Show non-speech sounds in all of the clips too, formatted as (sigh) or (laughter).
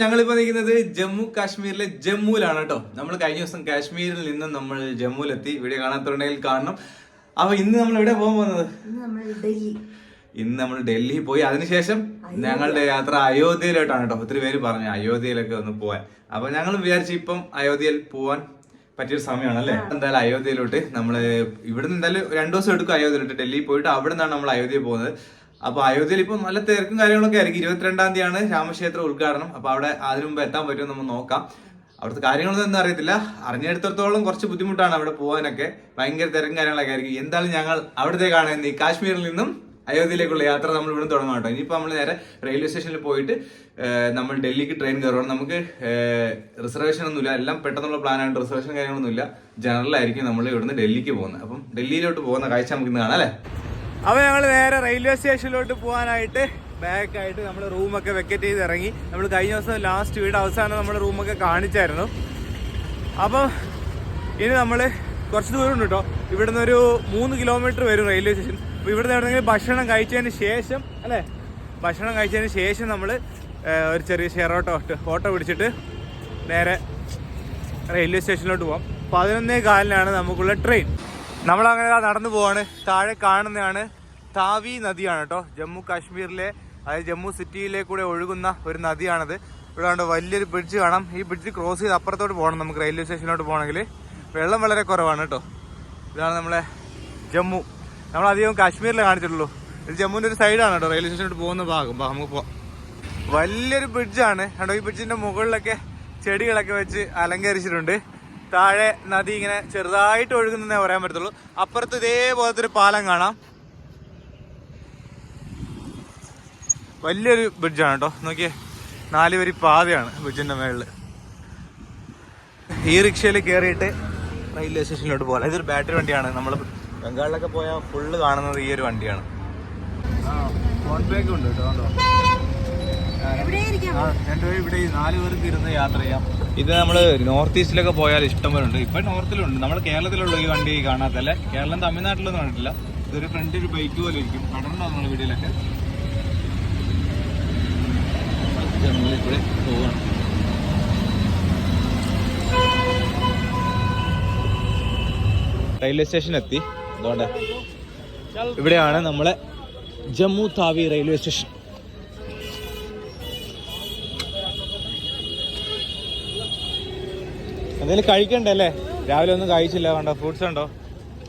ഞങ്ങളിപ്പോ നിൽക്കുന്നത് ജമ്മു കാശ്മീരിലെ ജമ്മുവിലാണ് കേട്ടോ. നമ്മൾ കഴിഞ്ഞ ദിവസം കാശ്മീരിൽ നിന്നും നമ്മൾ ജമ്മുവിലെത്തി. വീഡിയോ കാണാത്തുണ്ടെങ്കിൽ കാണണം. അപ്പൊ ഇന്ന് നമ്മൾ എവിടെ പോകാൻ പോകുന്നത്? ഇന്ന് നമ്മൾ ഡൽഹി. നമ്മൾ പോയി. അതിനുശേഷം ഞങ്ങളുടെ യാത്ര അയോധ്യയിലോട്ടാണ് കേട്ടോ. ഒത്തിരി പേര് പറഞ്ഞു അയോധ്യയിലൊക്കെ ഒന്ന് പോവാൻ. അപ്പൊ ഞങ്ങൾ വിചാരിച്ചു ഇപ്പം അയോധ്യയിൽ പോവാൻ പറ്റിയൊരു സമയമാണ് അല്ലേ എന്തായാലും അയോധ്യയിലോട്ട് നമ്മൾ ഇവിടുന്ന് എന്തായാലും രണ്ടു ദിവസം എടുക്കും അയോധ്യയിലോട്ട്. ഡൽഹി പോയിട്ട് അവിടെ നിന്നാണ് നമ്മൾ അയോധ്യ പോകുന്നത്. അപ്പൊ അയോധ്യയിൽ ഇപ്പൊ നല്ല തിരക്കും കാര്യങ്ങളൊക്കെ ആയിരിക്കും. ഇരുപത്തിരണ്ടാം തീയതിയാണ് രാമക്ഷേത്ര ഉദ്ഘാടനം. അപ്പൊ അവിടെ അതിനു മുമ്പ് എത്താൻ പറ്റുമോ നമ്മൾ നോക്കാം. അവിടുത്തെ കാര്യങ്ങളൊന്നും ഒന്നും അറിയത്തില്ല. അറിഞ്ഞെടുത്തോളം കുറച്ച് ബുദ്ധിമുട്ടാണ് അവിടെ പോകാനൊക്കെ. ഭയങ്കര തിരക്കും കാര്യങ്ങളൊക്കെ ആയിരിക്കും. എന്തായാലും ഞങ്ങൾ അവിടത്തേക്കാണ് ഈ കാശ്മീരിൽ നിന്നും അയോധ്യയിലേക്കുള്ള യാത്ര നമ്മൾ ഇവിടെ തുടങ്ങാം കേട്ടോ. ഇനിയിപ്പോൾ നമ്മൾ നേരെ റെയിൽവേ സ്റ്റേഷനിൽ പോയിട്ട് നമ്മൾ ഡൽഹിക്ക് ട്രെയിൻ കയറണം നമുക്ക് റിസർവേഷൻ ഒന്നുമില്ല. എല്ലാം പെട്ടെന്നുള്ള പ്ലാനാണ് റിസർവേഷൻ കാര്യങ്ങളൊന്നുമില്ല. ജനറൽ ആയിരിക്കും നമ്മൾ ഇവിടുന്ന് ഡൽഹിക്ക് പോകുന്നത്. അപ്പം ഡൽഹിയിലോട്ട് പോകുന്ന കാഴ്ച നമുക്ക് ഇന്ന് കാണാം അല്ലേ? അപ്പൊ ഞങ്ങൾ നേരെ റെയിൽവേ സ്റ്റേഷനിലോട്ട് പോകാനായിട്ട് ബാക്കായിട്ട് നമ്മൾ റൂമൊക്കെ വെക്കറ്റ് ചെയ്ത് ഇറങ്ങി. നമ്മൾ കഴിഞ്ഞ ദിവസം ലാസ്റ്റ് വീട് അവസാനം നമ്മൾ റൂമൊക്കെ കാണിച്ചായിരുന്നു. അപ്പം ഇനി നമ്മൾ കുറച്ച് ദൂരം ഉണ്ട് കേട്ടോ. ഇവിടുന്ന് ഒരു മൂന്ന് കിലോമീറ്റർ വരും റെയിൽവേ സ്റ്റേഷൻ അപ്പോൾ ഇവിടുന്ന് എവിടെയെങ്കിലും ഭക്ഷണം കഴിച്ചതിന് ശേഷം അല്ലേ? ഭക്ഷണം കഴിച്ചതിന് ശേഷം നമ്മൾ ഒരു ചെറിയ ഷെയർ ഓട്ടോ ഓട്ടോ പിടിച്ചിട്ട് നേരെ റെയിൽവേ സ്റ്റേഷനിലോട്ട് പോകാം പതിനൊന്നേ കാലിനാണ് നമുക്കുള്ള ട്രെയിൻ നമ്മളങ്ങനെ നടന്നു പോവാണ്. താഴെ കാണുന്നതാണ് താവി നദിയാണ് കേട്ടോ. ജമ്മു കാശ്മീരിലെ അതായത് ജമ്മു സിറ്റിയിലേക്കൂടെ ഒഴുകുന്ന ഒരു നദിയാണത്. ഇവിടെ കണ്ടോ വലിയൊരു ബ്രിഡ്ജ് കാണാം. ഈ ബ്രിഡ്ജ് ക്രോസ് ചെയ്ത് അപ്പുറത്തോട്ട് പോകണം നമുക്ക് റെയിൽവേ സ്റ്റേഷനിലോട്ട് പോകണമെങ്കിൽ. വെള്ളം വളരെ കുറവാണ് കേട്ടോ. ഇതാണ് നമ്മളെ ജമ്മു. നമ്മൾ അധികം കാശ്മീരിലെ കാണിച്ചിട്ടുള്ളൂ. ഇത് ജമ്മുവിന്റെ ഒരു സൈഡാണ് കേട്ടോ. റെയിൽവേ സ്റ്റേഷനിലോട്ട് പോകുന്ന ഭാഗം. നമുക്ക് പോവാം. വലിയൊരു ബ്രിഡ്ജാണ് കണ്ടോ ഈ ബ്രിഡ്ജിന്റെ മുകളിലൊക്കെ ചെടികളൊക്കെ വെച്ച് അലങ്കരിച്ചിട്ടുണ്ട്. താഴെ നദി ഇങ്ങനെ ചെറുതായിട്ട് ഒഴുകുന്നതേ പറയാൻ പറ്റത്തുള്ളൂ. അപ്പുറത്ത് ഇതേപോലത്തെ ഒരു പാലം കാണാം. വലിയൊരു ബ്രിഡ്ജാണ് കേട്ടോ നോക്കിയേ നാല് വരി പാതയാണ് ബ്രിഡ്ജിന്റെ മേളിൽ ഈ റിക്ഷയിൽ കയറിയിട്ട് റെയിൽവേ സ്റ്റേഷനിലോട്ട് പോകാം. ഇതൊരു ബാറ്ററി വണ്ടിയാണ്. നമ്മൾ ബംഗാളിലൊക്കെ പോയാൽ ഫുള്ള് കാണുന്നത് ഈ ഒരു വണ്ടിയാണ്. ഉണ്ട് കേട്ടോ രണ്ടുപേരും ഇവിടെ നാല് പേർക്ക് ഇരുന്ന് യാത്ര ചെയ്യാം. ഇത് നമ്മൾ നോർത്ത് ഈസ്റ്റിലൊക്കെ പോയാൽ ഇഷ്ടം പോലെ ഉണ്ട്. ഇപ്പൊ നോർത്തിലുണ്ട് നമ്മൾ കേരളത്തിലുള്ള ഈ വണ്ടി കാണാത്തല്ലേ? കേരളം തമിഴ്നാട്ടിലൊന്നും കണ്ടിട്ടില്ല. ഇതൊരു ഫ്രണ്ട് ഒരു ബൈക്ക് പോലെ ഇരിക്കും. കണ്ടിട്ടുണ്ടോ നമ്മൾ നമ്മളിവിടെ പോവാണ്. റെയിൽവേ സ്റ്റേഷൻ എത്തി അതുകൊണ്ട് ഇവിടെയാണ് നമ്മളെ ജമ്മു താവി റെയിൽവേ സ്റ്റേഷൻ. എന്തെങ്കിലും കഴിക്കണ്ടേ അല്ലേ? രാവിലെ ഒന്നും കഴിച്ചില്ല. കണ്ടോ ഫ്രൂട്ട്സ് ഉണ്ടോ?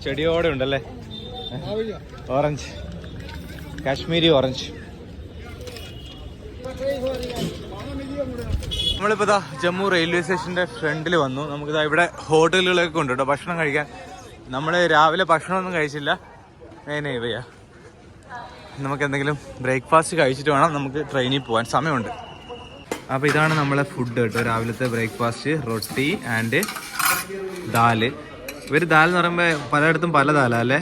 ചെടിയോടെ ഉണ്ടല്ലേ? ഓറഞ്ച് കാശ്മീരി ഓറഞ്ച് നമ്മളിപ്പോ ഇതാ ജമ്മു റെയിൽവേ സ്റ്റേഷന്റെ ഫ്രണ്ടിൽ വന്നു. നമുക്കിതാ ഇവിടെ ഹോട്ടലുകളൊക്കെ ഉണ്ട് കേട്ടോ ഭക്ഷണം കഴിക്കാൻ. നമ്മൾ രാവിലെ ഭക്ഷണമൊന്നും കഴിച്ചില്ല. നേനെ ഇവയാ നമുക്ക് എന്തെങ്കിലും ബ്രേക്ക്ഫാസ്റ്റ് കഴിച്ചിട്ട് വേണം. നമുക്ക് ട്രെയിനിൽ പോകാൻ സമയമുണ്ട്. അപ്പോൾ ഇതാണ് നമ്മളെ ഫുഡ് കേട്ടോ രാവിലത്തെ ബ്രേക്ക്ഫാസ്റ്റ് റൊട്ടി ആൻഡ് ദാൽ. ഇവർ ദാൽ എന്ന് പറയുമ്പോൾ പലയിടത്തും പല ദാല അല്ലേ?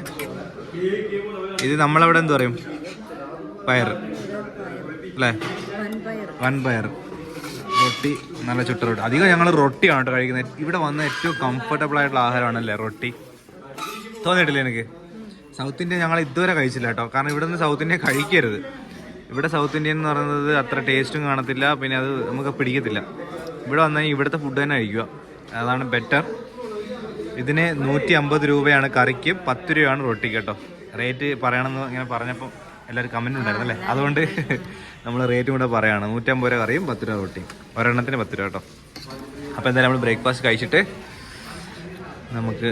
ഇത് നമ്മളവിടെ എന്ത് പറയും? പയർ അല്ലേ? വൻ പയർ. റൊട്ടി നല്ല ചുട്ട റൊട്ടി. അധികം ഞങ്ങൾ റൊട്ടിയാണ് കേട്ടോ കഴിക്കുന്നത് ഇവിടെ വന്ന ഏറ്റവും കംഫർട്ടബിൾ ആയിട്ടുള്ള ആഹാരമാണല്ലേ റൊട്ടി? തോന്നിയിട്ടില്ലേ എനിക്ക്? സൗത്ത് ഇന്ത്യ ഞങ്ങൾ ഇതുവരെ കഴിച്ചില്ല കേട്ടോ. കാരണം ഇവിടെ നിന്ന് സൗത്ത് ഇന്ത്യ കഴിക്കരുത്. ഇവിടെ സൗത്ത് ഇന്ത്യൻ എന്ന് പറയുന്നത് അത്ര ടേസ്റ്റും കാണത്തില്ല. പിന്നെ അത് നമുക്ക് പിടിക്കത്തില്ല. ഇവിടെ വന്നാൽ ഇവിടുത്തെ ഫുഡ് തന്നെ കഴിക്കുക. അതാണ് ബെറ്റർ ഇതിന് നൂറ്റി അമ്പത് രൂപയാണ് കറിക്ക് പത്ത് രൂപയാണ് റൊട്ടി കേട്ടോ. റേറ്റ് പറയണമെന്ന് ഇങ്ങനെ പറഞ്ഞപ്പോൾ എല്ലാവരും കമന്റ് ഉണ്ടായിരുന്നു അല്ലേ അതുകൊണ്ട് നമ്മൾ റേറ്റും കൂടെ പറയാണ്. നൂറ്റമ്പത് രൂപ കറിയും പത്ത് രൂപ റൊട്ടിയും. ഒരെണ്ണത്തിന് പത്ത് രൂപ കേട്ടോ. അപ്പോൾ എന്തായാലും നമ്മൾ ബ്രേക്ക്ഫാസ്റ്റ് കഴിച്ചിട്ട് നമുക്ക്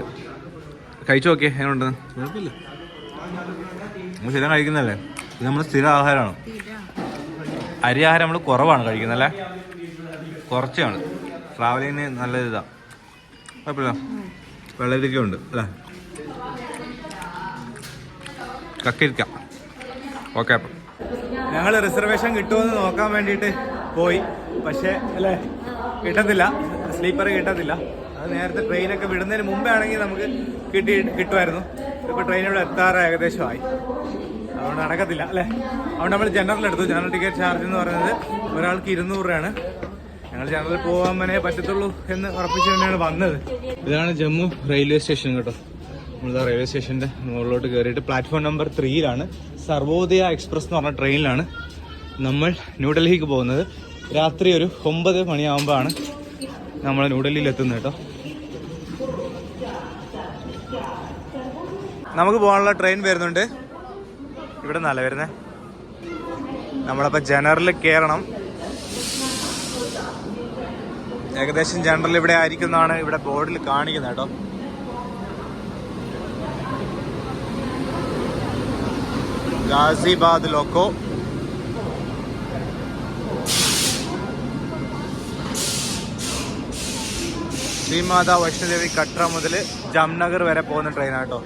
കഴിച്ചു നോക്കിയേ. എങ്ങനെയുണ്ട് നമ്മൾ സ്ഥിരം കഴിക്കുന്നതല്ലേ? ഇത് നമ്മൾ സ്ഥിര ആഹാരമാണ്. അരി ആഹാരം നമ്മൾ കുറവാണ് കഴിക്കുന്നല്ലേ കുറച്ചാണ്. ട്രാവലിങ്ങിന് നല്ല ഇതാണ് കുഴപ്പമില്ല. വെള്ളരിക്ക ഉണ്ട്. അല്ലേ കക്കിരിക്ക. ഓക്കെ അപ്പം ഞങ്ങൾ റിസർവേഷൻ കിട്ടുമെന്ന് നോക്കാൻ വേണ്ടിയിട്ട് പോയി. പക്ഷേ അല്ലേ കിട്ടത്തില്ല. സ്ലീപ്പർ കിട്ടത്തില്ല. അത് നേരത്തെ ട്രെയിനൊക്കെ വിടുന്നതിന് മുമ്പേ ആണെങ്കിൽ നമുക്ക് കിട്ടി കിട്ടുമായിരുന്നു. ഇപ്പോൾ ട്രെയിൻ ഇവിടെ എത്താറ് ഏകദേശമായി. അതുകൊണ്ട് നടക്കത്തില്ല അല്ലേ? അതുകൊണ്ട് നമ്മൾ ജനറൽ എടുത്തു. ജനറൽ ടിക്കറ്റ് ചാർജ് എന്ന് പറയുന്നത് ഒരാൾക്ക് ഇരുന്നൂറ് രൂപയാണ്. ഞങ്ങൾ ജനറൽ പോകാൻ തന്നെ പറ്റത്തുള്ളൂ എന്ന് ഉറപ്പിച്ചു തന്നെയാണ് വന്നത്. ഇതാണ് ജമ്മു റെയിൽവേ സ്റ്റേഷൻ കേട്ടോ. നമ്മളിതാ റെയിൽവേ സ്റ്റേഷന്റെ മുകളിലോട്ട് കയറിയിട്ട് പ്ലാറ്റ്ഫോം നമ്പർ ത്രീയിലാണ് സർവോദയ എക്സ്പ്രസ് എന്ന് പറഞ്ഞ ട്രെയിനിലാണ് നമ്മൾ ന്യൂഡൽഹിക്ക് പോകുന്നത്. രാത്രി ഒരു ഒമ്പത് മണിയാകുമ്പോഴാണ് നമ്മൾ ന്യൂഡൽഹിയിൽ എത്തുന്നത് കേട്ടോ. നമുക്ക് പോകാനുള്ള ട്രെയിൻ വരുന്നുണ്ട്. ഇവിടെ നല്ല വരുന്നത് നമ്മളപ്പോൾ ജനറലിൽ കയറണം ഏകദേശം ജനറൽ ഇവിടെ ആയിരിക്കുന്നതാണ് ഇവിടെ ബോർഡിൽ കാണിക്കുന്നത് കേട്ടോ. ഗാസിബാദ് ലോക്കോ ശ്രീമാത വൈഷ്ണോദേവി കട്ര മുതൽ ജംനഗർ വരെ പോകുന്ന ട്രെയിനാണ് കേട്ടോ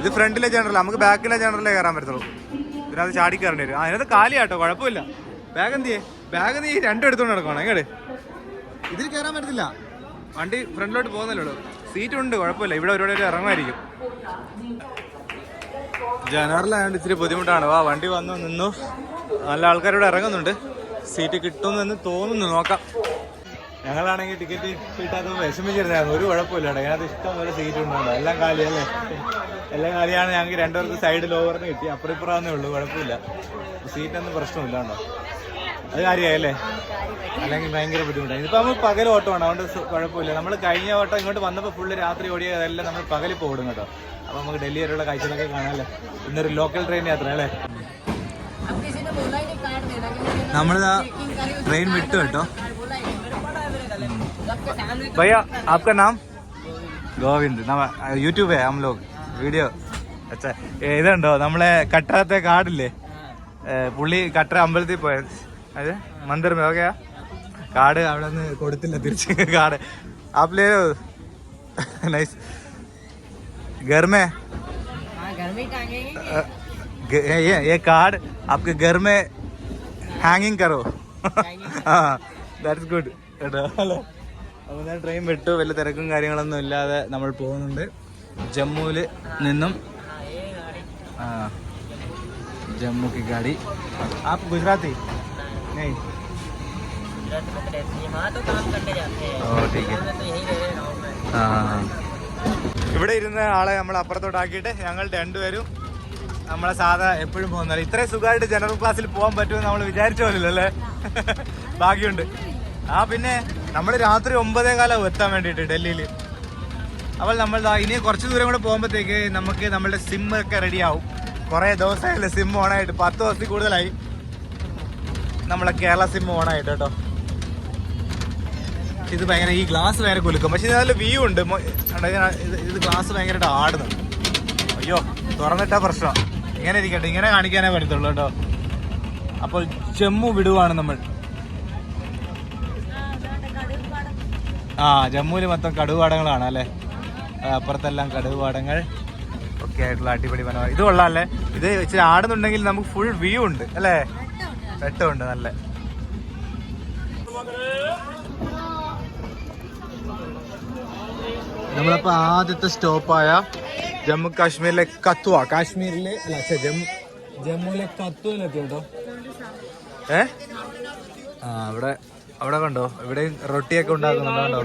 ഇത് ഫ്രണ്ടിലെ ജനറൽ നമുക്ക് ബാക്കിലെ ജനറലേ കയറാൻ പറ്റത്തുള്ളൂ. ഇതിനകത്ത് ചാടി കയറേണ്ടി വരും. അതിനകത്ത് കാലിയാട്ടോ കുഴപ്പമില്ല. ബാഗ് എന്ത് ബാഗ് നീ രണ്ടും എടുത്തുകൊണ്ട് നടക്കണം എങ്ങോട്ട് ഇതിൽ കയറാൻ പറ്റത്തില്ല. വണ്ടി ഫ്രണ്ടിലോട്ട് പോകുന്നല്ലേ ഉള്ളൂ. സീറ്റ് ഉണ്ട് കുഴപ്പമില്ല. ഇവിടെ ഒരുപാട് ഇറങ്ങുമായിരിക്കും. ജനറലായതുകൊണ്ട് ഇച്ചിരി ബുദ്ധിമുട്ടാണ്. വാ വണ്ടി വന്നു നിന്നു. നല്ല ആൾക്കാരോട് ഇറങ്ങുന്നുണ്ട്. സീറ്റ് കിട്ടുമെന്ന് തോന്നുന്നു. നോക്കാം. ഞങ്ങളാണെങ്കിൽ ടിക്കറ്റ് കിട്ടാത്ത വിഷമിച്ചിരുന്നായിരുന്നു. ഒരു കുഴപ്പമില്ല ഞങ്ങൾക്ക് ഇഷ്ടം പോലെ സീറ്റ് ഉണ്ടോ എല്ലാം കാലിയല്ലേ എല്ലാം കാലിയാണ്. ഞങ്ങൾക്ക് രണ്ടുപേർക്ക് സൈഡ് ലോവറിന് കിട്ടി. അപ്പുറം ഇപ്പുറന്നേ ഉള്ളൂ. കുഴപ്പമില്ല. സീറ്റൊന്നും പ്രശ്നമില്ല കേട്ടോ. അത് കാര്യമായല്ലേ? അല്ലെങ്കിൽ ഭയങ്കര ബുദ്ധിമുട്ടാണ്. ഇതിപ്പോൾ നമ്മൾ പകൽ ഓട്ടമാണ്. അതുകൊണ്ട് കുഴപ്പമില്ല. നമ്മൾ കഴിഞ്ഞ ഓട്ടം ഇങ്ങോട്ട് വന്നപ്പോൾ ഫുള്ള് രാത്രി ഓടിയതെല്ലാം നമ്മൾ പകലിപ്പോൾ ഓടും കേട്ടോ. അപ്പോൾ നമുക്ക് ഡൽഹി വരെയുള്ള കാഴ്ചകളൊക്കെ കാണാമല്ലേ ഇന്നൊരു ലോക്കൽ ട്രെയിൻ യാത്ര അല്ലേ अब किसी ने बोला ही नहीं कार्ड देना कि मुझे ना നമ്മളിതാ checking करी उसने ട്രെയിൻ card വിട്ടു കേട്ടോ कार्ड बोला ही नहीं मेरे पड़ा है मेरे गले में सबके सामने भैया आपका नाम ഗോവിന്ദ് നമ്മ യൂട്യൂബ് हम लोग വീഡിയോ അച്ഛാ ഇതുണ്ടോ നമ്മളെ കട്ടറത്തെ കാടില്ലേ ഏ, പുള്ളി കട്ടറ അമ്പലത്തിൽ പോയത് അത് മന്ദിർ മേ ഓക്കെയാ കാട് അവിടെ നിന്ന് കൊടുത്തില്ല തിരിച്ച് കാട് ആപ്ലേ നൈസ് (laughs) घर में हाँ घर में ही टांगेंगे अ, ग- ये ये कार्ड आपके घर में ഹാങ്ങിങ് കറോ ആ ദാറ്റ്സ് ഗുഡ് കേട്ടോ ഹലോ അപ്പോൾ ഞാൻ ട്രെയിൻ വിട്ടു വലിയ തിരക്കും കാര്യങ്ങളൊന്നും ഇല്ലാതെ നമ്മൾ പോകുന്നുണ്ട് ജമ്മുവിൽ നിന്നും ആ ജമ്മു की गाड़ी आप गुजराती नहीं गुजरात में तो रहती है वहाँ तो काम करने जाते हैं ഓ ठीक है मैं तो यहीं रह रहा हूँ मैं ആ ഇവിടെ ഇരുന്ന ആളെ നമ്മൾ അപ്പുറത്തോട്ടാക്കിയിട്ട് ഞങ്ങൾ രണ്ടുപേരും നമ്മളെ സാധാ എപ്പോഴും പോകുന്നില്ല? ഇത്രയും സുഖമായിട്ട് ജനറൽ ക്ലാസ്സിൽ പോകാൻ പറ്റുമെന്ന് നമ്മൾ വിചാരിച്ച അല്ലേ? (laughs) ഭാഗ്യമുണ്ട്. ആ പിന്നെ നമ്മൾ രാത്രി ഒമ്പതേ കാലം എത്താൻ വേണ്ടിയിട്ട് ഡൽഹിയിൽ. അപ്പോൾ നമ്മൾ ഇനി കുറച്ച് ദൂരം കൂടെ പോകുമ്പോഴത്തേക്ക് നമുക്ക് നമ്മളുടെ സിം ഒക്കെ റെഡി ആവും. കുറേ ദിവസമായില്ലേ സിം ഓണായിട്ട് പത്ത് ദിവസത്തിൽ കൂടുതലായി. നമ്മളെ കേരള സിം ഓണായിട്ട് കേട്ടോ. ഇത് ഭയങ്കര ഈ ഗ്ലാസ് ഭയങ്കര കുലുക്കും. പക്ഷെ ഇത് നല്ല വ്യൂ ഉണ്ട്. ഇത് ഗ്ലാസ് ഭയങ്കരമായിട്ട് ആടുന്നു. അയ്യോ തുറന്നിട്ടാ പ്രശ്നം. ഇങ്ങനെ ഇരിക്കട്ടെ ഇങ്ങനെ കാണിക്കാനേ പറ്റത്തുള്ളൂ കേട്ടോ. അപ്പോൾ ജമ്മു വിടുവാണ് നമ്മൾ. ആ ജമ്മുവിൽ മൊത്തം കടുവാടങ്ങളാണ് അല്ലേ? അപ്പുറത്തെല്ലാം കടുവാടങ്ങൾ. ഒക്കെ ആയിട്ടുള്ള അടിപൊളി മനോഹരം. ഇത് കൊള്ളാം അല്ലേ? ഇത് ഇച്ചിരി ആടുന്നുണ്ടെങ്കിൽ നമുക്ക് ഫുൾ വ്യൂ ഉണ്ട് അല്ലേ? വെട്ടമുണ്ട് നല്ല. നമ്മളപ്പോൾ ആദ്യത്തെ സ്റ്റോപ്പായ ജമ്മു കാശ്മീരിലെ കത്തുവ കാശ്മീരിലെ അല്ല ജമ്മു ജമ്മുവിലെ കത്വയിലെത്തി കേട്ടോ? ഏ? ആ അവിടെ അവിടെ കണ്ടോ? ഇവിടെയും റൊട്ടിയൊക്കെ ഉണ്ടാക്കുന്നുണ്ടോ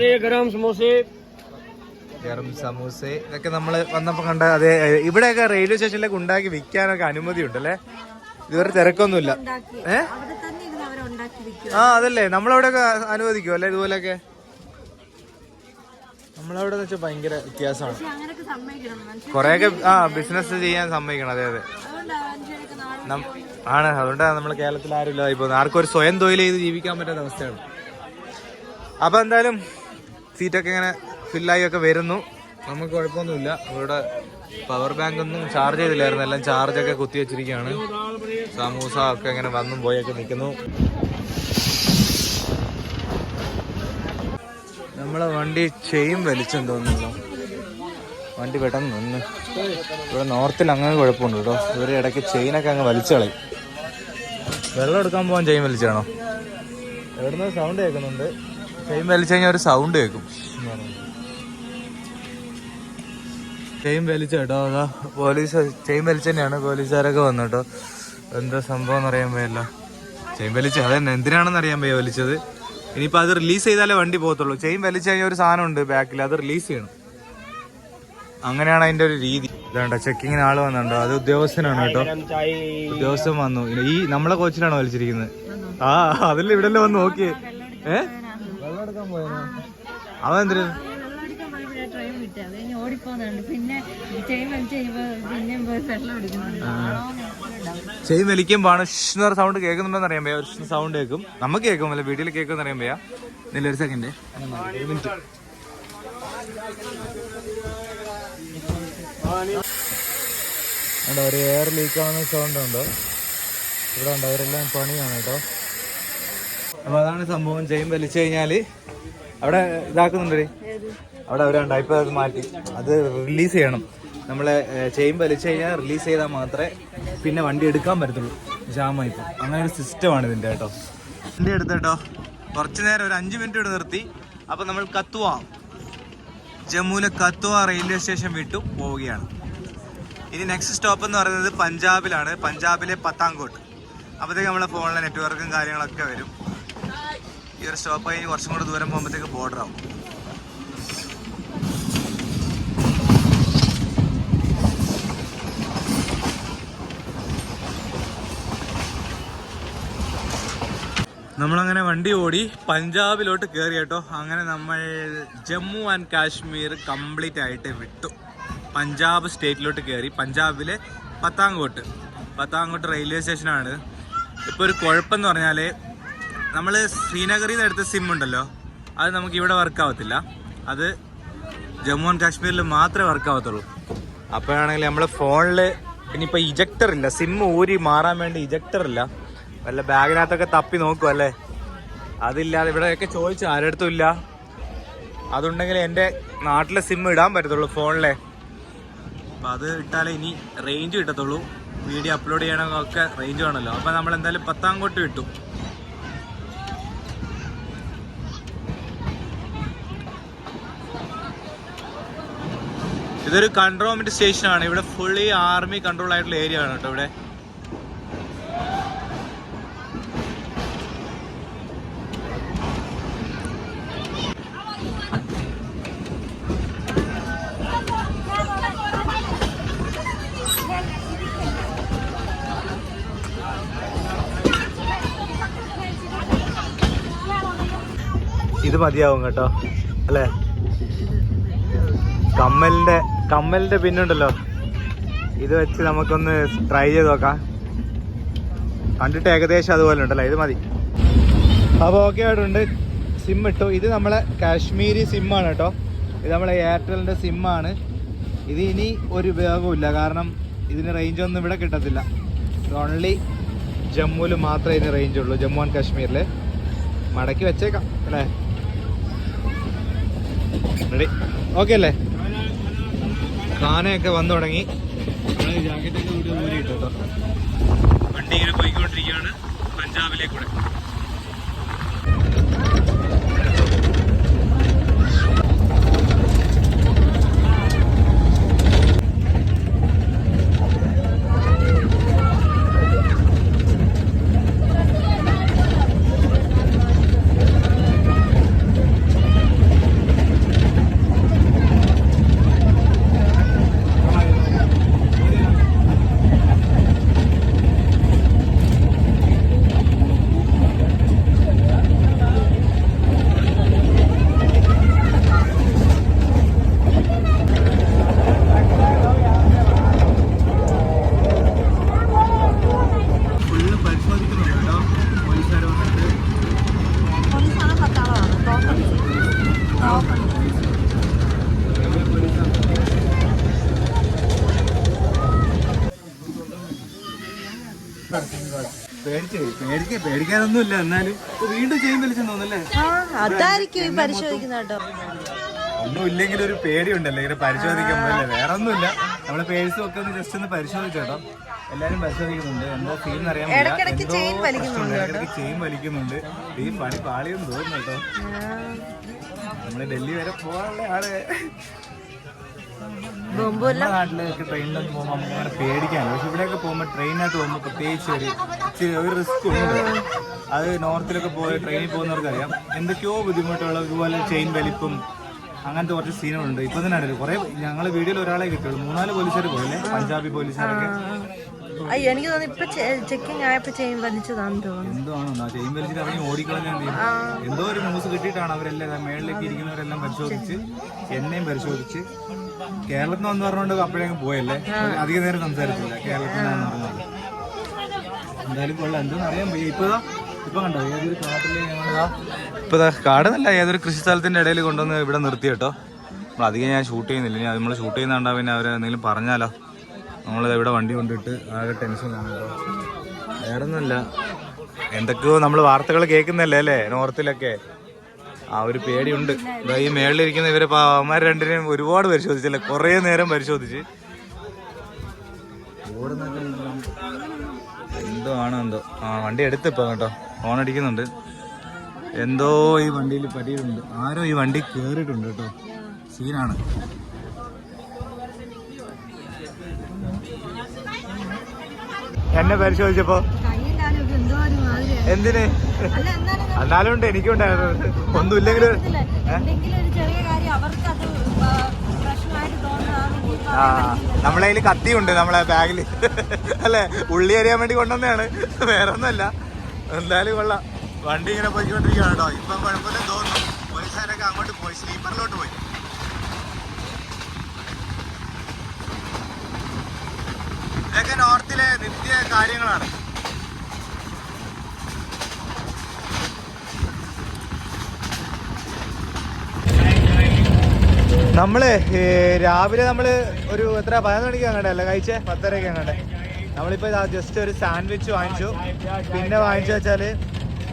ഗറം സമൂസ. ഇതൊക്കെ നമ്മൾ വന്നപ്പോൾ കണ്ട അതെ ഇവിടെയൊക്കെ റെയിൽവേ സ്റ്റേഷനിലൊക്കെ ഉണ്ടാക്കി വിൽക്കാനൊക്കെ അനുമതി ഉണ്ടല്ലേ ഇതുവരെ തിരക്കൊന്നുമില്ല. ഏ? ആ അതല്ലേ. നമ്മളവിടെയൊക്കെ അനുവദിക്കുമല്ലേ ഇതുപോലെയൊക്കെ? നമ്മളവിടെ വെച്ചാൽ ഭയങ്കര വ്യത്യാസമാണ്. കുറെയൊക്കെ ആ ബിസിനസ് ചെയ്യാൻ സമ്മതിക്കണം. അതെ അതെ. ആണ്. അതുകൊണ്ടാണ് നമ്മൾ കേരളത്തിൽ ആരും ഇല്ലാതായി പോകുന്നത്. ആർക്കും ഒരു സ്വയം തൊഴിൽ ചെയ്ത് ജീവിക്കാൻ പറ്റാത്ത അവസ്ഥയാണ്. അപ്പൊ എന്തായാലും സീറ്റൊക്കെ ഇങ്ങനെ ഫില്ലായി ഒക്കെ വരുന്നു. നമുക്ക് കുഴപ്പമൊന്നുമില്ല. ഇവിടെ പവർ ബാങ്ക് ഒന്നും ചാർജ് ചെയ്തില്ലായിരുന്നു. എല്ലാം ചാർജൊക്കെ കുത്തി വെച്ചിരിക്കുകയാണ്. സമൂസ ഒക്കെ ഇങ്ങനെ വന്നും പോയൊക്കെ നിൽക്കുന്നു. നമ്മളെ വണ്ടി ചെയിൻ വലിച്ചെന്ന് തോന്നുന്നു. വണ്ടി പെട്ടെന്ന് നിന്ന്. ഇവിടെ നോർത്തിൽ അങ്ങനെ കുഴപ്പമുണ്ട് കേട്ടോ. ഇവരുടെ ഇടയ്ക്ക് ചെയിനൊക്കെ അങ്ങ് വലിച്ചു കളയും. വെള്ളം എടുക്കാൻ പോകാൻ ചെയിൻ വലിച്ചാണോ? എവിടുന്ന് സൗണ്ട് കേൾക്കുന്നുണ്ട്. ചെയിൻ വലിച്ചു കഴിഞ്ഞാൽ ഒരു സൗണ്ട് കേൾക്കും. ചെയിൻ വലിച്ച കേട്ടോ. അതാ പോലീസ് ചെയിൻ വലിച്ച തന്നെയാണ് പോലീസുകാരൊക്കെ വന്നു കേട്ടോ. എന്താ സംഭവം എന്നറിയാൻ പോയല്ലോ ചെയിൻ വലിച്ച. അതെന്നെ. എന്തിനാണെന്ന് അറിയാൻ പോയി വലിച്ചത്. ഇനിയിപ്പോൾ അത് റിലീസ് ചെയ്താലേ വണ്ടി പോകത്തുള്ളൂ. ചെയിൻ വലിച്ചു ഒരു സാധനം ഉണ്ട് ബാക്കിൽ അത് റിലീസ് ചെയ്യണം. അങ്ങനെയാണ് അതിന്റെ ഒരു രീതി. ഇതാണ്ട ചെക്കിങ്ങിന് ആൾ വന്നുണ്ടോ അത് ഉദ്യോഗസ്ഥനാണ് കേട്ടോ. ഉദ്യോഗസ്ഥൻ വന്നു. ഈ നമ്മളെ കോച്ചിലാണോ വലിച്ചിരിക്കുന്നത്. ആ അതിൽ ഇവിടെ വന്ന് നോക്കിയേ ഏ? പിന്നെ ചെയിൻ വലിക്കുമ്പോഴാണ് എന്ന് പറഞ്ഞ സൗണ്ട് കേൾക്കുന്നുണ്ടോന്ന് അറിയാൻ പയ്യ ഒരു സൗണ്ട് കേൾക്കും. നമുക്ക് കേൾക്കും അല്ല? വീട്ടിൽ കേൾക്കുമെന്ന് അറിയാൻ പയ്യ നില്ല ഒരു സെക്കൻഡ് ഒരു എയർ ലീക്ക് ആവുന്ന സൗണ്ട് ഉണ്ടോ. ഇവിടെ ഉണ്ട് അവരെല്ലാം പണിയാണ് കേട്ടോ. അപ്പൊ അതാണ് സംഭവം. ചെയിൻ വലിച്ചു കഴിഞ്ഞാൽ അവിടെ ഇതാക്കുന്നുണ്ടേ. അവിടെ അവരുണ്ട് ഇപ്പൊ അത് മാറ്റി. അത് റിലീസ് ചെയ്യണം. നമ്മളെ ചെയിൻ വലിച്ചു കഴിഞ്ഞാൽ റിലീസ് ചെയ്താൽ മാത്രമേ പിന്നെ വണ്ടി എടുക്കാൻ പറ്റത്തുള്ളൂ. ജാമായി അങ്ങനെ ഒരു സിസ്റ്റമാണ് ഇതിന്റെ കേട്ടോ. വണ്ടി എടുത്ത് കുറച്ച് നേരം ഒരു അഞ്ച് മിനിറ്റ് ഇവിടെ നിർത്തി. അപ്പം നമ്മൾ കത്തുവ. ജമ്മുവിലെ കത്തുവ റെയിൽവേ സ്റ്റേഷൻ വിട്ടു പോവുകയാണ്. ഇനി നെക്സ്റ്റ് സ്റ്റോപ്പ് എന്ന് പറയുന്നത് പഞ്ചാബിലാണ്. പഞ്ചാബിലെ പത്താങ്കോട്ട് അപ്പോഴത്തേക്ക് നമ്മളെ ഫോണിലെ നെറ്റ്വർക്കും കാര്യങ്ങളൊക്കെ വരും. ഈ ഒരു സ്റ്റോപ്പ് കഴിഞ്ഞ് കുറച്ചും കൂടെ ദൂരം പോകുമ്പോഴത്തേക്ക് ബോർഡർ ആവും. നമ്മളങ്ങനെ വണ്ടി ഓടി പഞ്ചാബിലോട്ട് കയറി കേട്ടോ. അങ്ങനെ നമ്മൾ ജമ്മു ആൻഡ് കാശ്മീർ കംപ്ലീറ്റ് ആയിട്ട് വിട്ടു. പഞ്ചാബ് സ്റ്റേറ്റിലോട്ട് കയറി പഞ്ചാബിലെ പത്താങ്കോട്ട് പത്താങ്കോട്ട് റെയിൽവേ സ്റ്റേഷനാണ് ഇപ്പോൾ ഒരു കുഴപ്പമെന്ന് പറഞ്ഞാൽ നമ്മൾ ശ്രീനഗറിൽ നിന്ന് എടുത്ത സിം ഉണ്ടല്ലോ. അത് നമുക്ക് ഇവിടെ വർക്ക് ആവത്തില്ല. അത് ജമ്മു ആൻഡ് കാശ്മീരിൽ മാത്രമേ വർക്ക് ആവത്തുള്ളൂ. അപ്പോഴാണെങ്കിൽ നമ്മൾ ഫോണിൽ ഇനിയിപ്പോൾ ഇജക്ടർ ഇല്ല. സിം ഊരി മാറാൻ വേണ്ടി ഇജക്ടർ ഇല്ല. വല്ല ബാഗിനകത്തൊക്കെ തപ്പി നോക്കും അല്ലേ? അതില്ലാതെ ഇവിടെയൊക്കെ ചോദിച്ചു ആരടുത്തും ഇല്ല. അതുണ്ടെങ്കിൽ എന്റെ നാട്ടിലെ സിം ഇടാൻ പറ്റത്തുള്ളൂ ഫോണിലെ. അപ്പം അത് ഇട്ടാലേ ഇനി റേഞ്ച് കിട്ടത്തുള്ളൂ. വീഡിയോ അപ്ലോഡ് ചെയ്യണമൊക്കെ റേഞ്ച് വേണമല്ലോ. അപ്പം നമ്മൾ എന്തായാലും പത്താം കോട്ട് കിട്ടും ഇതൊരു കൺട്രോൾമെന്റ് സ്റ്റേഷനാണ് ഇവിടെ ഫുള്ളി ആർമി കൺട്രോൾ ആയിട്ടുള്ള ഏരിയ ആണ് കേട്ടോ ഇവിടെ. മതിയാവും കേട്ടോ. അല്ലേ? കമ്മലിന്റെ കമ്മലിന്റെ പിന്നുണ്ടല്ലോ. ഇത് വെച്ച് നമുക്കൊന്ന് ട്രൈ ചെയ്ത് നോക്കാം. കണ്ടിട്ട് ഏകദേശം അതുപോലെ ഉണ്ടല്ലോ? ഇത് മതി. അപ്പോൾ ഓക്കെ ആയിട്ടുണ്ട്. സിം ഇട്ടു. ഇത് നമ്മളെ കാശ്മീരി സിമ്മാണ് കേട്ടോ. ഇത് നമ്മളെ എയർടെലിന്റെ സിമ്മാണ് ഇത് ഇനി ഒരു ഉപയോഗമില്ല കാരണം ഇതിന് റേഞ്ച് ഒന്നും ഇവിടെ കിട്ടത്തില്ല. ഓൺലി ജമ്മുവിൽ മാത്രമേ ഇതിന് റേഞ്ച് ഉള്ളൂ. ജമ്മു ആൻഡ് കാശ്മീരിൽ മടക്കി വെച്ചേക്കാം. അല്ലേ? റെഡി ഓക്കെ അല്ലേ? കാനയൊക്കെ വന്നു തുടങ്ങി. ജാക്കറ്റൊക്കെ കൂടി ഊരിയിട്ടു കേട്ടോ. വണ്ടി ഇങ്ങനെ പോയിക്കൊണ്ടിരിക്കുകയാണ്. പഞ്ചാബിലേക്കൂടെ ഫുള്ള് പരിശോധിക്കുന്നുണ്ട് കേട്ടോ പോലീസുകാർ വന്നിട്ട് പോലീസാണ് പത്താളാണ് പേടിച്ച് പേടിക്ക പേടിക്കാനൊന്നുമില്ല എന്നാലും ഇപ്പൊ വീണ്ടും ചെയ്യും വലിച്ചെന്ന് തോന്നല്ലേ അതായിരിക്കും ഈ പരിശോധിക്കുന്ന കേട്ടോ. ഒന്നും ഇല്ലെങ്കിൽ ഒരു പേടിയുണ്ടല്ലോ ഇങ്ങനെ പരിശോധിക്കുമ്പോഴല്ലേ വേറെ ഒന്നുമില്ല നമ്മളെ പേഴ്സും ഒക്കെ ഒന്ന് ജസ്റ്റ് ഒന്ന് പരിശോധിച്ചേട്ടോ. എല്ലാരും പരിശോധിക്കുന്നുണ്ട്. എന്തോ അറിയാൻ. ഇടയ്ക്കിടയ്ക്ക് വലിക്കുന്നുണ്ട് ഇടയ്ക്കിടയ്ക്ക് ചെയിൻ വലിക്കുന്നുണ്ട്. ഈ പണി പാളിയെന്ന് തോന്നുന്നു കേട്ടോ. നമ്മൾ ഡൽഹി വരെ പോകാനുള്ള ആൾ. നമ്മുടെ നാട്ടിലേക്ക് ട്രെയിനിലൊക്കെ പോകുമ്പോൾ നമുക്ക് അങ്ങനെ പേടിക്കാനില്ല. പക്ഷെ ഇവിടെയൊക്കെ പോകുമ്പോൾ ട്രെയിനകത്ത് പോകുമ്പോൾ പ്രത്യേകിച്ച് ഒരു ഇച്ചിരി ഒരു റിസ്ക് ഉണ്ട്. അത് നോർത്തിലൊക്കെ പോയി ട്രെയിനിൽ പോകുന്നവർക്കറിയാം. എന്തൊക്കെയോ ബുദ്ധിമുട്ടുള്ള ഇതുപോലെ ചെയിൻ വലിപ്പും അങ്ങനത്തെ കുറച്ച് സീനുകളുണ്ട് ഇപ്പൊ തന്നെ ആണല്ലോ കുറെ ഞങ്ങൾ വീഡിയോയിൽ ഒരാളെ കിട്ടുള്ളൂ മൂന്നാൽ പോലീസുകാർ പോയല്ലേ? പഞ്ചാബി പോലീസുകാരൊക്കെ. അയ്യോ എനിക്ക് തോന്നുന്നു ഇപ്പൊ ചെക്കിങ് ആയപ്പോ ചെയിൻ വലിച്ചതാന്ന് തോന്നുന്നു. എന്തുവാണോ ചെയിൻ വലിച്ചിട്ട് ഇറങ്ങി ഓടിക്കളഞ്ഞാൽ എന്തോ ഒരു ന്യൂസ് കിട്ടിയിട്ടാണ് അവരെല്ലാം മേളിലേക്ക് ഇരിക്കുന്നവരെല്ലാം പരിശോധിച്ച് എന്നെയും പരിശോധിച്ച് കേരളത്തിൽ നിന്ന് പറഞ്ഞുകൊണ്ട് അപ്പോഴേക്കും പോയല്ലേ? അധിക നേരം സംസാരിച്ചില്ല. കേരളത്തിൽ നിന്നാന്ന് പറഞ്ഞത് എന്തായാലും കൊള്ളാം. എന്തെന്ന് അറിയാൻ പോയി ഇപ്പൊ ഇപ്പൊ കണ്ടോ? ഏതൊരു കാട്ടിലെ ഇപ്പൊ കാടെന്നല്ല ഏതൊരു കൃഷി സ്ഥലത്തിന്റെ ഇടയിൽ കൊണ്ടുവന്ന് ഇവിടെ നിർത്തി കേട്ടോ. നമ്മൾ അധികം ഞാൻ ഷൂട്ട് ചെയ്യുന്നില്ല. ഇനി നമ്മൾ ഷൂട്ട് ചെയ്യുന്നുണ്ടാ പിന്നെ അവരെ എന്തെങ്കിലും പറഞ്ഞാലോ. നമ്മൾ ഇവിടെ വണ്ടി കൊണ്ടിട്ട് ആകെ കേട്ടോ. വേറെ ഒന്നുമല്ല എന്തൊക്കെയോ നമ്മൾ വാർത്തകൾ കേൾക്കുന്നല്ലേ അല്ലേ? നോർത്തിലൊക്കെ. ആ ഒരു പേടിയുണ്ട്. ഈ മേളിലിരിക്കുന്ന ഇവരെ അമ്മ രണ്ടിനെയും ഒരുപാട് പരിശോധിച്ചല്ലേ. കുറേ നേരം പരിശോധിച്ച്. എന്തോ ആണോ എന്തോ. ആ വണ്ടി എടുത്തിപ്പോ കേട്ടോ. ഫോൺ അടിക്കുന്നുണ്ട്. എന്തോ ഈ വണ്ടിയിൽ പറ്റിയിട്ടുണ്ട് ആരോ ഈ വണ്ടി കേറിയിട്ടുണ്ട് കേട്ടോ. സീനാണ്. എന്നെ പരിശോധിച്ചപ്പോ കയ്യില്ലാലും ഒക്കെ എന്തോ ഒരു മാതിരിയാണ് എന്തിന്? എന്നാലും ഉണ്ട് എനിക്കുണ്ടായിരുന്നു ഒന്നുമില്ലെങ്കിലും ആ നമ്മളെ കയ്യിൽ കത്തിയുണ്ട് നമ്മളെ ബാഗിൽ അല്ലേ? ഉള്ളി അറിയാൻ വേണ്ടി കൊണ്ടുവന്നതാണ്. വേറെ ഒന്നുമല്ല എന്തായാലും കൊള്ളാം. വണ്ടി ഇങ്ങനെ പോയിക്കൊണ്ടിരിക്കുകയാണ് കേട്ടോ ഇപ്പം കുഴപ്പമില്ല തോന്നുന്നു. പോലീസുകാരൊക്കെ അങ്ങോട്ട് പോയി. സ്ലീപ്പറിലോട്ട് പോയി. ഇതൊക്കെ നോർത്തിലെ നിത്യ കാര്യങ്ങളാണ്. നമ്മൾ രാവിലെ നമ്മൾ ഒരു എത്ര പതിനൊന്ന് മണിക്ക് അങ്ങോട്ടെ അല്ല? കഴിച്ചേ? പത്തരയ്ക്ക് അങ്ങോട്ടെ നമ്മളിപ്പോ ജസ്റ്റ് ഒരു സാൻഡ്വിച്ച് വാങ്ങിച്ചു. പിന്നെ വാങ്ങിച്ചു വെച്ചാൽ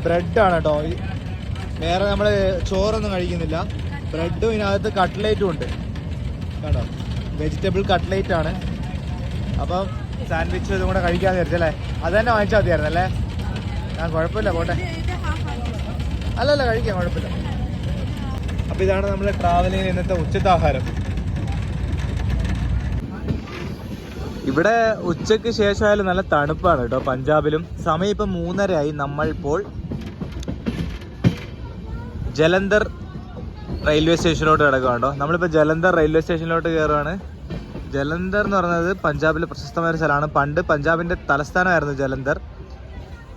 ബ്രെഡാണ് കേട്ടോ ഈ- വേറെ നമ്മൾ ചോറൊന്നും കഴിക്കുന്നില്ല. ബ്രെഡും ഇതിനകത്ത് കട്ട്ലേറ്റും ഉണ്ട്. കേട്ടോ വെജിറ്റബിൾ കട്ട്ലേറ്റ് ആണ്. അപ്പം സാൻഡ്വിച്ച് ഇതും കൂടെ കഴിക്കാന്ന് വിചാരിച്ചല്ലേ അത് തന്നെ വാങ്ങിച്ചാൽ മതിയായിരുന്നു അല്ലേ കുഴപ്പമില്ല പോട്ടെ. അല്ലല്ല കഴിക്കാം കുഴപ്പമില്ല. അപ്പൊ ഇതാണ് നമ്മുടെ ട്രാവലിംഗ് ഇന്നത്തെ ഉച്ചത്തെ ആഹാരം ഇവിടെ ഉച്ചയ്ക്ക് ശേഷമായാലും നല്ല തണുപ്പാണ് കേട്ടോ പഞ്ചാബിലും. സമയം ഇപ്പം മൂന്നരയായി. നമ്മൾ ഇപ്പോൾ ജലന്ധർ റെയിൽവേ സ്റ്റേഷനിലോട്ട് കിടക്കുകയാണ് കേട്ടോ. നമ്മളിപ്പോൾ ജലന്ധർ റെയിൽവേ സ്റ്റേഷനിലോട്ട് കയറുകയാണ്. ജലന്ധർ എന്ന് പറയുന്നത് പഞ്ചാബിലെ പ്രശസ്തമായ ഒരു സ്ഥലമാണ്. പണ്ട് പഞ്ചാബിന്റെ തലസ്ഥാനമായിരുന്നു ജലന്ധർ.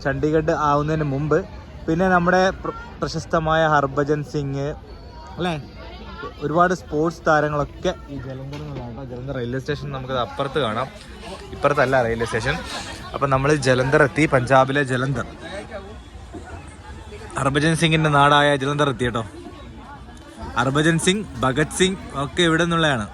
ചണ്ഡീഗഡ് ആവുന്നതിന് മുമ്പ്. പിന്നെ നമ്മുടെ പ്രശസ്തമായ ഹർഭജൻ സിംഗ് അല്ലേ? ഒരുപാട് സ്പോർട്സ് താരങ്ങളൊക്കെ ഈ ജലന്ധർ എന്നുള്ളതാണ് ജലന്ധർ റെയിൽവേ സ്റ്റേഷൻ നമുക്കത് അപ്പുറത്ത് കാണാം. ഇപ്പുറത്തല്ല റെയിൽവേ സ്റ്റേഷൻ. അപ്പം നമ്മൾ ജലന്ധർ എത്തി പഞ്ചാബിലെ ജലന്ധർ. ഹർഭജൻ സിംഗിന്റെ നാടായ ജലന്ധർ എത്തി കേട്ടോ. ഹർഭജൻ സിംഗ് ഭഗത് സിംഗ് ഒക്കെ ഇവിടെ നിന്നുള്ളതാണ്.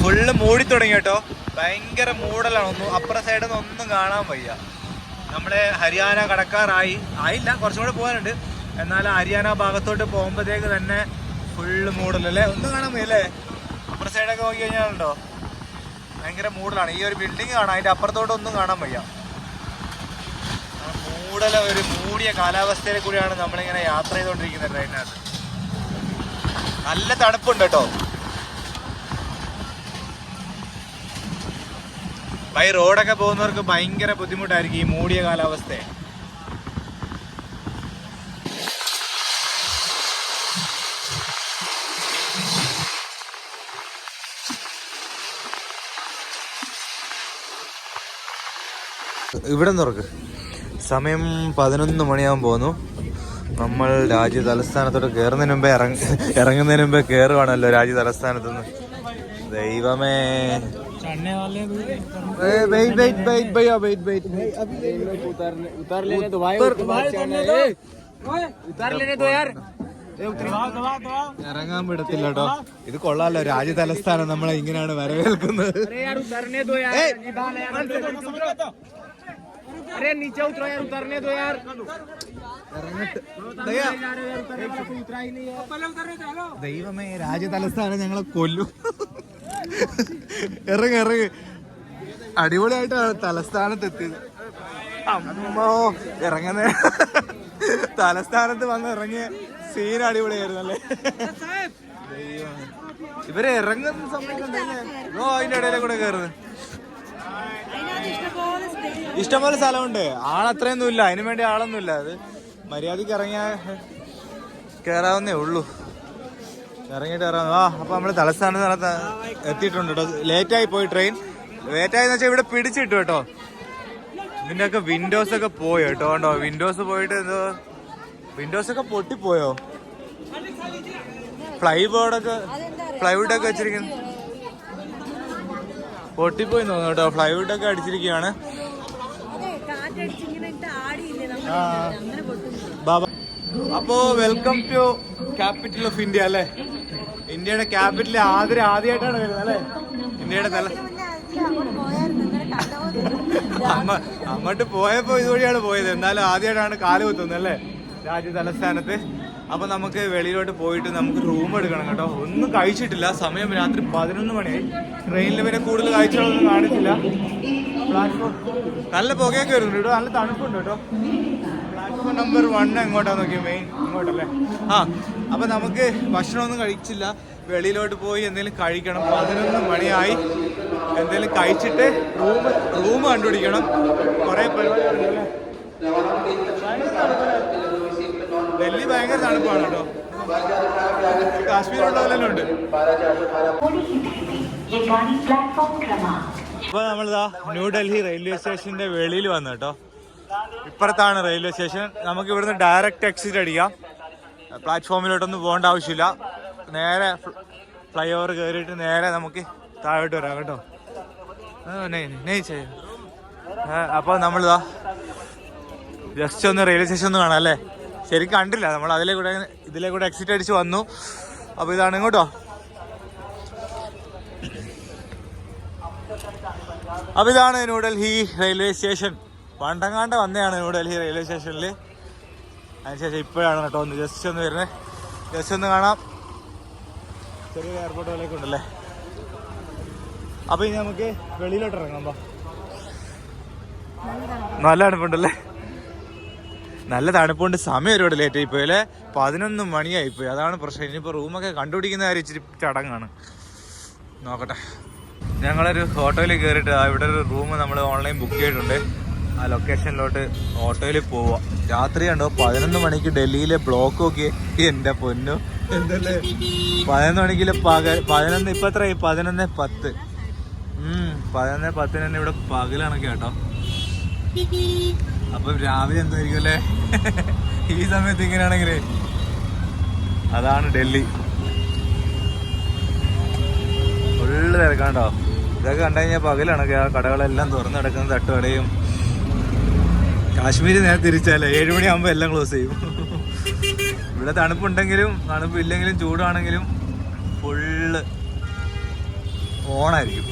ഫുള്ള് മൂടി തുടങ്ങി കേട്ടോ. ഭയങ്കര മൂടലാണ്. ഒന്നും അപ്പുറ സൈഡിൽ നിന്ന് ഒന്നും കാണാൻ വയ്യ. നമ്മുടെ ഹരിയാന കടക്കാറായി. ആയില്ല കുറച്ചും കൂടെ പോകാനുണ്ട്. എന്നാൽ ഹരിയാന ഭാഗത്തോട്ട് പോകുമ്പോഴത്തേക്ക് തന്നെ ഫുള്ള് മൂടലല്ലേ ഒന്നും കാണാൻ വയ്യല്ലേ അപ്പുറ സൈഡൊക്കെ നോക്കി കഴിഞ്ഞാലുണ്ടോ? ഭയങ്കര മൂടലാണ്. ഈ ഒരു ബിൽഡിംഗ് കാണാം. അതിന്റെ അപ്പുറത്തോട്ട് ഒന്നും കാണാൻ വയ്യ. മൂടല ഒരു മൂടിയ കാലാവസ്ഥയിൽ കൂടിയാണ് നമ്മളിങ്ങനെ യാത്ര ചെയ്തുകൊണ്ടിരിക്കുന്നത് ട്രെയിനകത്ത് നല്ല തണുപ്പുണ്ട് കേട്ടോ. ബൈ റോഡൊക്കെ പോകുന്നവർക്ക് ഭയങ്കര ബുദ്ധിമുട്ടായിരിക്കും ഈ മൂടിയ കാലാവസ്ഥ ഇവിടെ തുറക്ക് സമയം പതിനൊന്ന് മണിയാകാൻ പോകുന്നു. നമ്മൾ രാജ്യ തലസ്ഥാനത്തോട്ട് കയറുന്നതിന് മുമ്പേ ഇറങ്ങ ഇറങ്ങുന്നതിന് മുമ്പേ കയറുവാണല്ലോ രാജ്യ തലസ്ഥാനത്തുനിന്ന്. ദൈവമേ. ए, wait, wait, wait, भैया, wait, wait. उतार लेने दो भाई उतार लेने दो यार ഇറങ്ങാൻ വിടത്തില്ല കേട്ടോ ഇത് കൊള്ളാലോ രാജ്യ തലസ്ഥാനം നമ്മളെ ഇങ്ങനെയാണ് വരവേൽക്കുന്നത് अरे यार उतरने दो यार निभाना यार अरे नीचे उतरो यार उतरने दो यार ദയ്യ, उतरा ही नहीं है ദൈവമേ രാജ്യ തലസ്ഥാനം ഞങ്ങളെ കൊല്ലും (laughs) ഇറങ്ങ് ഇറങ്ങ്. അടിപൊളിയായിട്ടാണ് തലസ്ഥാനത്ത് എത്തിയത് അമ്മോ ഇറങ്ങുന്ന (laughs) തലസ്ഥാനത്ത് വന്ന് ഇറങ്ങിയ സീൻ അടിപൊളിയായിരുന്നു അല്ലേ (laughs) ഇവർ ഇറങ്ങുന്ന സമയത്ത് ഓ അതിന്റെ ഇടയിലെ കൂടെ കയറുന്നത് ഇഷ്ടംപോലെ സ്ഥലമുണ്ട്. ആളത്രയൊന്നും ഇല്ല. അതിനു വേണ്ടി ആളൊന്നും ഇല്ല. അത് മര്യാദയ്ക്ക് ഇറങ്ങിയ കേറാവുന്നേ ഉള്ളൂ. ഇറങ്ങിയിട്ട് ഇറങ്ങാം ആ അപ്പൊ നമ്മൾ തലസ്ഥാന നടത്ത എത്തിയിട്ടുണ്ട് കേട്ടോ. ലേറ്റായി പോയി ട്രെയിൻ ലേറ്റായി വെച്ചാൽ ഇവിടെ പിടിച്ചിട്ടു കേട്ടോ ഇതിന്റെ ഒക്കെ വിൻഡോസ് ഒക്കെ പോയോ കേട്ടോ. കണ്ടോ? വിൻഡോസ് പോയിട്ട് എന്തോ വിൻഡോസ് ഒക്കെ പൊട്ടിപ്പോയോ? ഫ്ലൈ ബോർഡൊക്കെ ഫ്ലൈവുഡ് ഒക്കെ വെച്ചിരിക്കുന്നു. പൊട്ടിപ്പോയി തോന്നുന്നു കേട്ടോ. ഫ്ലൈവുഡ് ഒക്കെ അടിച്ചിരിക്കുകയാണ്. അപ്പോ welcome to capital of India അല്ലേ? ഇന്ത്യയുടെ ക്യാപിറ്റൽ ആദ്യം ആദ്യമായിട്ടാണ് വരുന്നത് അല്ലേ? ഇന്ത്യയുടെ തല അമ്മ അങ്ങോട്ട് പോയപ്പോ ഇതുവഴിയാണ് പോയത്. എന്നാലും ആദ്യമായിട്ടാണ് കാൽ കുത്തുന്നത് അല്ലേ? രാജ്യ തലസ്ഥാനത്ത്. അപ്പൊ നമുക്ക് വെളിയിലോട്ട് പോയിട്ട് നമുക്ക് റൂം എടുക്കണം കേട്ടോ. ഒന്നും കഴിച്ചിട്ടില്ല. സമയം രാത്രി പതിനൊന്ന് മണിയായി. ട്രെയിനിൽ പിന്നെ കൂടുതൽ കാഴ്ചകളൊന്നും കാണിച്ചില്ല. പ്ലാറ്റ്ഫോം നല്ല പുകയൊക്കെ വരുന്നുണ്ട് കേട്ടോ. നല്ല തണുപ്പുണ്ട് കേട്ടോ. പ്ലാറ്റ്ഫോം നമ്പർ വൺ എങ്ങോട്ടാ നോക്കിയോ? മെയിൻ ഇങ്ങോട്ടല്ലേ? ആ അപ്പൊ നമുക്ക് ഭക്ഷണമൊന്നും കഴിച്ചില്ല. വെളിയിലോട്ട് പോയി എന്തെങ്കിലും കഴിക്കണം. പതിനൊന്ന് മണിയായി. എന്തെങ്കിലും കഴിച്ചിട്ട് റൂം റൂം കണ്ടുപിടിക്കണം. കുറേ ഡൽഹി ഭയങ്കര തണുപ്പാണ് കേട്ടോ. കാശ്മീരുള്ള പോലെ ഉണ്ട്. അപ്പൊ നമ്മളിതാ ന്യൂഡൽഹി റെയിൽവേ സ്റ്റേഷന്റെ വെളിയിൽ വന്നു കേട്ടോ. ഇപ്പുറത്താണ് റെയിൽവേ സ്റ്റേഷൻ. നമുക്ക് ഇവിടുന്ന് ഡയറക്റ്റ് എക്സിറ്റ് അടിക്കാം. പ്ലാറ്റ്ഫോമിലോട്ടൊന്നും പോകേണ്ട ആവശ്യമില്ല. നേരെ ഫ്ലൈ ഓവർ കയറിയിട്ട് നേരെ നമുക്ക് താഴോട്ട് വരാം കേട്ടോ. ആ, നെയ് നെയ് ചെയ്യ. അപ്പൊ നമ്മളിതാ ജസ്റ്റ് ഒന്ന് റെയിൽവേ സ്റ്റേഷൻ ഒന്ന് കാണാം അല്ലേ? ശരിക്കും കണ്ടില്ല നമ്മൾ അതിലെ കൂടെ ഇതിലെ കൂടെ എക്സിറ്റ് അടിച്ച് വന്നു. അപ്പൊ ഇതാണ് ഇങ്ങോട്ടോ. അപ്പൊ ഇതാണ് ന്യൂഡൽഹി റെയിൽവേ സ്റ്റേഷൻ പണ്ടങ്ങാണ്ട് വന്നതാണ് ന്യൂഡൽഹി റെയിൽവേ സ്റ്റേഷനിൽ അതിനുശേഷം ഇപ്പോഴാണ് കേട്ടോ ഒന്ന് ജസ്റ്റ് ഒന്ന് വരുന്നത് ജസ്റ്റ് ഒന്ന് കാണാം. ചെറിയ എയർപോർട്ട് പോലെയൊക്കെ ഉണ്ടല്ലേ? അപ്പൊ ഇനി നമുക്ക് വെളിയിലോട്ട് ഇറങ്ങാം പോ നല്ല തണുപ്പുണ്ടല്ലേ? നല്ല തണുപ്പുണ്ട്. സമയം ഒരുപാട് ലേറ്റ് ആയി പോയി അല്ലേ? പതിനൊന്ന് മണിയായിപ്പോയി അതാണ് പ്രശ്നം. ഇനിയിപ്പോ റൂമൊക്കെ കണ്ടുപിടിക്കുന്ന കാര്യം ഇച്ചിരി ചടങ്ങാണ്. നോക്കട്ടെ. ഞങ്ങളൊരു ഹോട്ടലിൽ കയറിയിട്ട് ഇവിടെ ഒരു റൂം നമ്മൾ ഓൺലൈൻ ബുക്ക് ചെയ്തിട്ടുണ്ട്. ആ ലൊക്കേഷനിലോട്ട് ഓട്ടോയിൽ പോവാം. രാത്രി കണ്ടോ? പതിനൊന്ന് മണിക്ക് ഡൽഹിയിലെ ബ്ലോക്ക് ഒക്കെ എന്റെ പൊന്നു. എന്തല്ലേ? പതിനൊന്ന് മണിക്കിൽ പകൽ പതിനൊന്ന് ഇപ്പൊ എത്ര പതിനൊന്ന് പത്ത്. ഉം പതിനൊന്ന് പത്തിന് തന്നെ ഇവിടെ പകലാണ് കേട്ടോ. അപ്പൊ രാവിലെ എന്തായിരിക്കും അല്ലേ ഈ സമയത്ത് ഇങ്ങനെയാണെങ്കിൽ അതാണ് ഡൽഹി. ഫുള്ള് തിരക്കാണ്ടോ ഇതൊക്കെ കണ്ടു കഴിഞ്ഞാൽ പകലാണ്. കടകളെല്ലാം തുറന്നു കിടക്കുന്നത് തട്ടുകടയും. കാശ്മീർ നേരെ തിരിച്ചാലേ ഏഴുമണിയാകുമ്പോൾ എല്ലാം ക്ലോസ് ചെയ്യും. ഇവിടെ തണുപ്പുണ്ടെങ്കിലും തണുപ്പില്ലെങ്കിലും ചൂടാണെങ്കിലും ഫുള്ള് ഓണായിരിക്കും.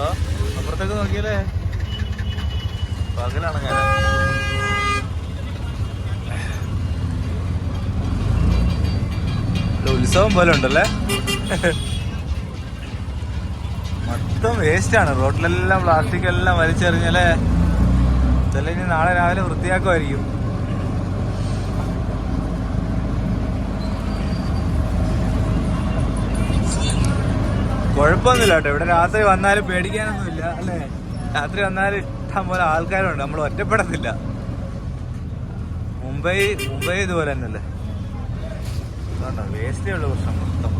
ആ നോക്കിയല്ലേ? നോക്കിയാലേ പകലാണ് ഞാൻ. ഉത്സവം പോലെ ഉണ്ടല്ലേ? മൊത്തം വേസ്റ്റാണ് റോഡിലെല്ലാം പ്ലാസ്റ്റിക് എല്ലാം വലിച്ചെറിഞ്ഞല്ലേ? ഇതെല്ലാം ഇനി നാളെ രാവിലെ വൃത്തിയാക്കുമായിരിക്കും. കുഴപ്പമൊന്നുമില്ല കേട്ടോ. ഇവിടെ രാത്രി വന്നാലും പേടിക്കാനൊന്നുമില്ല അല്ലേ? രാത്രി വന്നാലും ഇഷ്ടം പോലെ ആൾക്കാരുണ്ട്. നമ്മൾ ഒറ്റപ്പെടത്തില്ല. മുംബൈ മുംബൈ ഇതുപോലെ തന്നെയല്ലേ? അതുകൊണ്ടാ വേസ്റ്റേ ഉള്ള പ്രശ്നം മൊത്തം.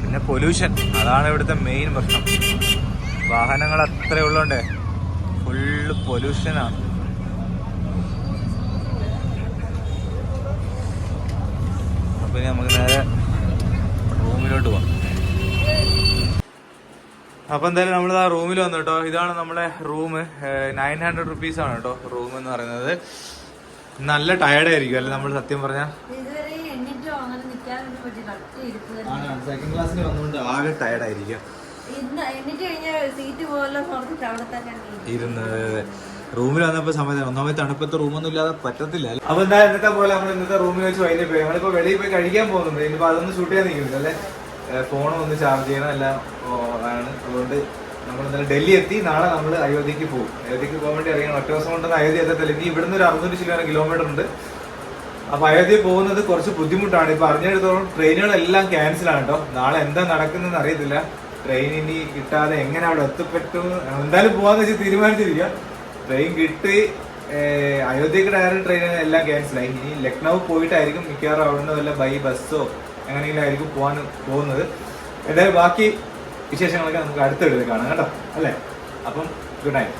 പിന്നെ പൊല്യൂഷൻ അതാണ് ഇവിടുത്തെ മെയിൻ പ്രശ്നം. വാഹനങ്ങൾ അത്ര ഉള്ളതുകൊണ്ടേ ഫുള്ള് പൊല്യൂഷനാണ് അപ്പൊ നമുക്ക് നേരെ റൂമിലോട്ട് പോവാം. അപ്പൊ എന്തായാലും നമ്മൾ ആ റൂമിൽ വന്നു കേട്ടോ. ഇതാണ് നമ്മുടെ റൂം. നയൻ ഹൺഡ്രഡ് റുപ്പീസ് ആണ് കേട്ടോ റൂം എന്ന് പറയുന്നത്. നല്ല ടയർഡ് ആയിരിക്കും അല്ലെ നമ്മൾ സത്യം പറഞ്ഞാൽ തന്നെ. സെക്കൻഡ് ക്ലാസ്സിൽ വന്നുകൊണ്ട് ആകെ ടയർഡ് ആയിരിക്കും. ഇന്ന് എണ്ണിട്ട് കഴിഞ്ഞാൽ സീറ്റ് പോലെ പുറത്തിട്ട് അവിടെ തന്നെ അങ്ങ് ഇരിക്കും. ഇരുന്ന് റൂമിൽ വന്നപ്പോ സമയത്ത് ഒന്നാമത് തണുപ്പത്തെ റൂമൊന്നും ഇല്ലാതെ പറ്റത്തില്ല അപ്പൊ എന്താ ഇന്നത്തെ പോലെ നമ്മൾ ഇന്നത്തെ റൂമിൽ വെച്ച് വൈകിട്ട് പോയി നമ്മളിപ്പോ വെളിയിൽ പോയി കഴിക്കാൻ പോകുന്നുണ്ട്. ഇനിയിപ്പോ അതൊന്നും ഷൂട്ട് ചെയ്യാൻ നിൽക്കുന്നുണ്ട് അല്ലെ? ഫോണും ഒന്ന് ചാർജ് ചെയ്യണം എല്ലാം ആണ്. അതുകൊണ്ട് നമ്മൾ ഇന്നലെ ഡൽഹി എത്തി. നാളെ നമ്മൾ അയോധ്യക്ക് പോകും. അയോധ്യക്ക് പോകാൻ വേണ്ടി അറിയണം. ഒറ്റ ദിവസം കൊണ്ടൊന്നും അയോധ്യ എത്തത്തില്ല ഇനി ഇവിടുന്ന് ഒരു അറുന്നൂറ് ശതമാനം കിലോമീറ്റർ ഉണ്ട്. അപ്പൊ അയോധ്യ പോകുന്നത് കുറച്ച് ബുദ്ധിമുട്ടാണ്. ഇപ്പൊ അറിഞ്ഞെടുത്തോളം ട്രെയിനുകളെല്ലാം ക്യാൻസൽ ആണ് കേട്ടോ. നാളെ എന്താ നടക്കുന്നതെന്ന് അറിയത്തില്ല. ട്രെയിൻ ഇനി കിട്ടാതെ എങ്ങനെ അവിടെ എത്തപ്പെട്ടു? എന്തായാലും പോവാന്ന് വെച്ച് തീരുമാനിച്ചിരിക്കുക ട്രെയിൻ കിട്ടി. അയോധ്യക്ക് ഡയറക്റ്റ് ട്രെയിൻ എല്ലാം ക്യാൻസലായി ഇനി ലക്നൗ പോയിട്ടായിരിക്കും മിക്കവാറും അവിടെ നിന്ന് വല്ല ബൈ ബസ്സോ എങ്ങനെയെങ്കിലും ആയിരിക്കും പോകാൻ പോകുന്നത്. എന്തായാലും ബാക്കി വിശേഷങ്ങളൊക്കെ നമുക്ക് അടുത്ത വീഡിയോയിൽ കാണാം കേട്ടോ അല്ലേ? അപ്പം ഗുഡ് നൈറ്റ്